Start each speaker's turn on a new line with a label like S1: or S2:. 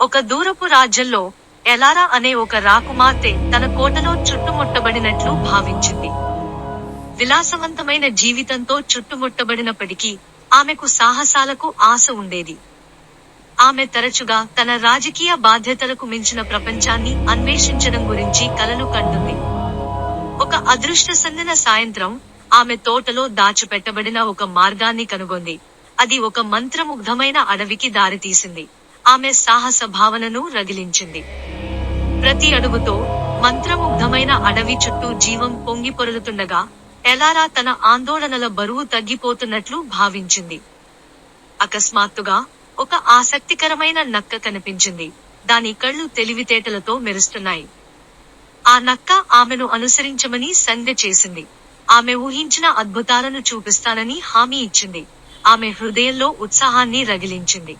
S1: ఒక దూరపు రాజ్యంలో ఎలారా అనే ఒక రాకుమార్తె తన కోటలో చుట్టుముట్టబడినట్లు భావించింది. విలాసవంతమైన జీవితంతో చుట్టుముట్టబడినప్పటికీ ఆమెకు సాహసాలకు ఆశ ఉండేది. ఆమె తరచుగా తన రాజకీయ బాధ్యతలకు మించిన ప్రపంచాన్ని అన్వేషించడం గురించి కలలు కంటుంది. ఒక అదృష్టసందిన సాయంత్రం ఆమె తోటలో దాచిపెట్టబడిన ఒక మార్గాన్ని కనుగొంది. అది ఒక మంత్రముగ్ధమైన అడవికి దారితీసింది. ఆమె సాహస భావనను రగిలించింది. ప్రతి అడుగుతో మంత్రముగ్ధమైన అడవి చుట్టూ జీవం పొంగిపొరలుతుండగా ఎలారా తన ఆందోళనల బరువు తగ్గిపోతున్నట్లు భావించింది. అకస్మాత్తుగా ఒక ఆసక్తికరమైన నక్క కనిపించింది. దాని కళ్ళు తెలివితేటలతో మెరుస్తున్నాయి. ఆ నక్క ఆమెను అనుసరించమని సంధ్య చేసింది. ఆమె ఊహించిన అద్భుతాలను చూపిస్తానని హామీ ఇచ్చింది. ఆమె హృదయంలో ఉత్సాహాన్ని రగిలించింది.